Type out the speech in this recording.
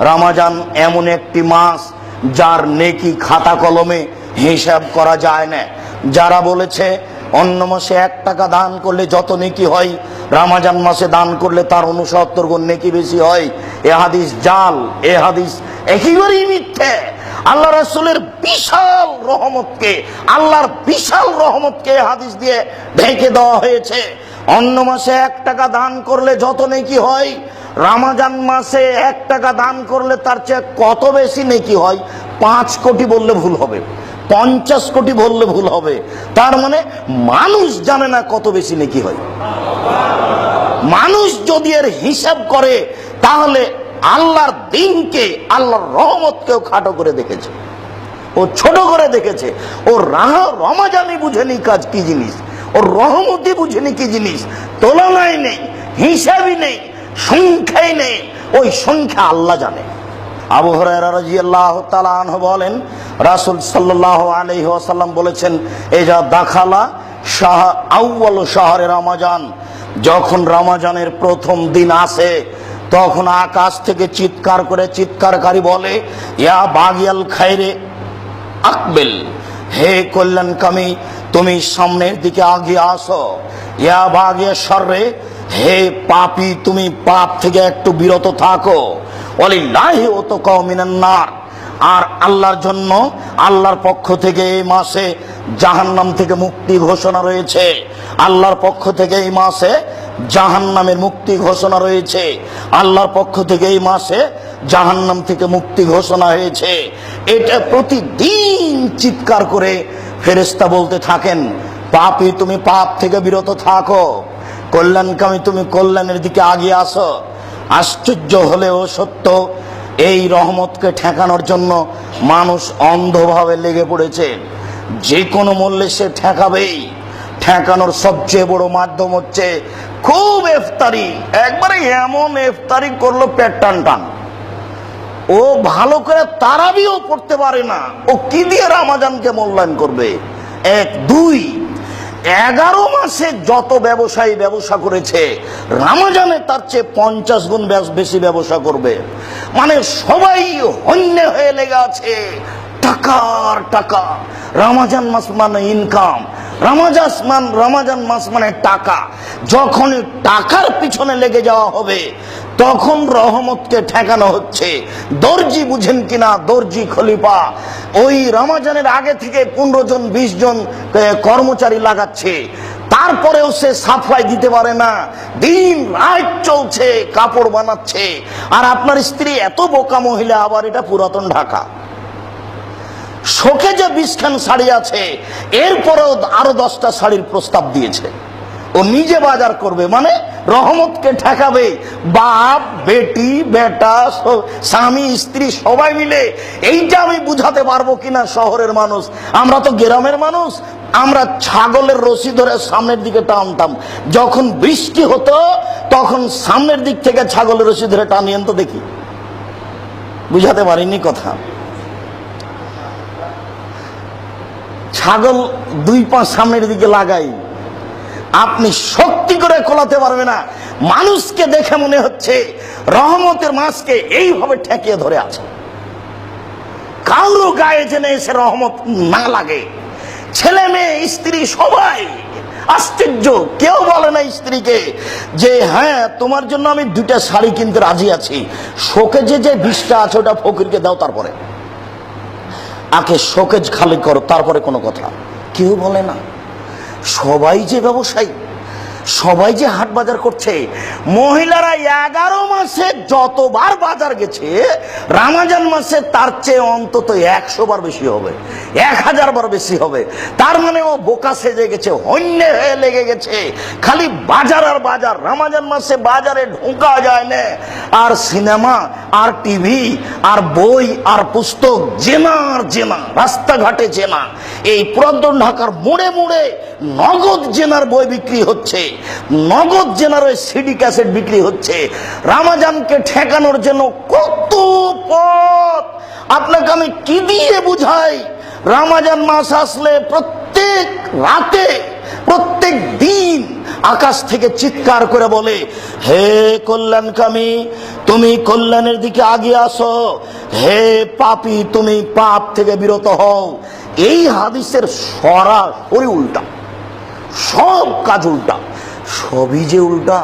রামাজান এমন একটি মাস যার নেকি খাতা কলমে হিসাব করা যায় না। যারা বলেছে, অন্য মাসে এক টাকা দান করলে যত নেকি হয়, রামাজান মাসে দান করলে তার অনুসত্তর গুণ নেকি বেশি হয়। এ হাদিস জাল, এ হাদিস একেবারেই মিথ্যে। আল্লাহ রাসূলের বিশাল রহমতকে, আল্লাহর বিশাল রহমতকে হাদিস দিয়ে ঢেকে দেওয়া হয়েছে। অন্য মাসে এক টাকা দান করলে যত নেকি হয় রামাজান মাসে এক টাকা দান করলে তার চেয়ে কত বেশি নেকি হয়? পাঁচ কোটি বললে ভুল হবে। পঞ্চাশ কোটি বললে ভুল হবে। তার মানে মানুষ জানে না কত বেশি নেকি হয়। মানুষ যদি এর হিসাব করে, তাহলে আল্লাহর দিনকে, আল্লাহর রহমতকেও খাটো করে দেখেছে। ও ছোট করে দেখেছে। ও রমাজানি বুঝেনি কাজ কি জিনিস। ও রহমতি বুঝেনি কি জিনিস। তুলনায় নেই, হিসাবই নেই। সংখ্যাই নেই। ওই সংখ্যা আল্লাহ জানে। আবু হরাইরা রাদিয়াল্লাহু তাআলা বলেন, রাসূল সাল্লাল্লাহু আলাইহি ওয়াসাল্লাম বলেছেন এই যা দাখালা শাহ, আউয়াল শাহরে রমাজান, যখন রমাজানের প্রথম দিন আসে, তখন আকাশ থেকে চিৎকার করে চিৎকারকারী বলে, ইয়া বাগিয়াল খাইরে, আকবেল, হে কল্যাণকামী, তুমি সামনের দিকে আগিয়ে আসো। ইয়া বাগিয়া সর্রে হে পাপি, তুমি পাপ থেকে একটু বিরত থাকো। অলিল্লাহি ও তো কমিনান্নার আর আল্লাহর জন্য, আল্লাহর পক্ষ থেকে এই মাসে জাহান্নাম থেকে মুক্তি ঘোষণা রয়েছে। আল্লাহর পক্ষ থেকে এই মাসে জাহান্নামের মুক্তি ঘোষণা রয়েছে। আল্লাহর পক্ষ থেকে এই মাসে জাহান্নাম থেকে মুক্তি ঘোষণা হয়েছে। এটা প্রতিদিন চিৎকার করে ফেরেস্তা বলতে থাকেন, পাপি, তুমি পাপ থেকে বিরত থাকো। কল্যাণকামী, তুমি কল্যাণের দিকে আগিয়ে আসো। আশ্চর্য হলেও সত্য, এই রহমতকে ঠেকানোর জন্য মানুষ অন্ধভাবে লেগে পড়েছে। যে কোনো মূল্যে সে ঠেকাবেই। ঠেকানোর সবচেয়ে বড় মাধ্যম হচ্ছে খুব এফতারি একবারে এমন এফতারি করল পেট টান টান। ও ভালো করে তারাবিও পড়তে পারে না। ও কি দিয়ে রামাজানকে মূল্যায়ন করবে? এক, দুই এগারো মাসে যত ব্যবসায়ী ব্যবসা করেছে, রামাজানে তার চেয়ে পঞ্চাশ গুণ বেশ- ব্যবসা করবে। মানে সবাই হন্যে হয়ে লেগে আছে। টাকার টাকা। রামাজান মাস মানে ইনকাম রামাজাস মান রামাজান মাস মানে টাকা। যখন টাকার পিছনে লেগে যাওয়া হবে তখন রহমতকে ঠেকানো হচ্ছে। দর্জি বুঝেন কিনা, দর্জি খলিফা। ওই রমাজানের আগে থেকে পনেরো জন, বিশ জন কর্মচারী লাগাচ্ছে। তারপরেও সে সাফাই দিতে পারে না। দিন, রাত চলছে, কাপড় বানাচ্ছে। আর আপনার স্ত্রী এত বোকা মহিলা, আবার এটা পুরাতন ঢাকা। শোকে যে বিশখান শাড়ি আছে, এরপরেও আরও দশটা শাড়ির প্রস্তাব দিয়েছে। ও নিজে বাজার করবে মানে রহমতকে ঠেকাবে। বাপ, বেটি, বেটা স্বামী, স্ত্রী, সবাই মিলে এইটা আমি বুঝাতে পারব কিনা শহরের মানুষ। আমরা তো গ্রামের মানুষ, আমরা ছাগলের রশি ধরে সামনের দিকে টানতাম। যখন বৃষ্টি হতো, তখন সামনের দিক থেকে ছাগলের রশি ধরে টানিয়েন তো দেখি। বুঝাতে পারিনি কথা। ছাগল দুই পা সামনের দিকে লাগাই। আপনি শক্তি করে কোলাতে পারবে না। মানুষকে দেখে মনে হচ্ছে রহমতের মাছকে এইভাবে ঠেকিয়ে ধরে আছে। কারও গায়ে যেন এসে রহমত না লাগে। ছেলে মেয়ে, স্ত্রী, সবাই আশ্চর্য। কেউ বলে না স্ত্রীকে যে হ্যাঁ তোমার জন্য আমি দুটা শাড়ি কিনতে রাজি আছি। শোকে যে যে বিষটা আছে, ওটা ফকিরকে দাও তারপরে। আগে শোকেজ খালি করো, তারপরে কোনো কথা। কেউ বলে না। সবাই যে ব্যবসায়ী, সবাই যে হাট বাজার করছে, মহিলারা এগারো মাসে যতবার বাজার গেছে, রামাজান মাসে তার চেয়ে অন্তত একশো বার বেশি হবে, এক হাজার বার বেশি হবে। তার মানে ও বোকা সেজে গেছে হন্যে হয়ে লেগে গেছে। খালি বাজার আর বাজার, রামাজান মাসে বাজারে ঢোকা যায় না। আর সিনেমা, আর টিভি, আর বই, আর পুস্তক, জেনা আর জেনা, রাস্তাঘাটে জেনা। এই পুরাতন ঢাকার মোড়ে মোড়ে নগদ জেনার বই বিক্রি হচ্ছে। নগদ জেনার ওই সিডি ক্যাসেট বিক্রি হচ্ছে। রামাজানকে ঠেকানোর জন্য কত পথ? আপনাকে আমি কি দিয়ে বুঝাই? রামাজান মাস আসলে প্রত্যেক রাতে, প্রত্যেক দিন আকাশ থেকে চিৎকার করে বলে, হে কল্যাণকামী, তুমি কল্যাণের দিকে আগিয়ে আসো। হে পাপি, তুমি পাপ থেকে বিরত হও। এই হাদিসের সরাসরি উল্টা। সব কাজ উল্টা সবই যে উল্টা।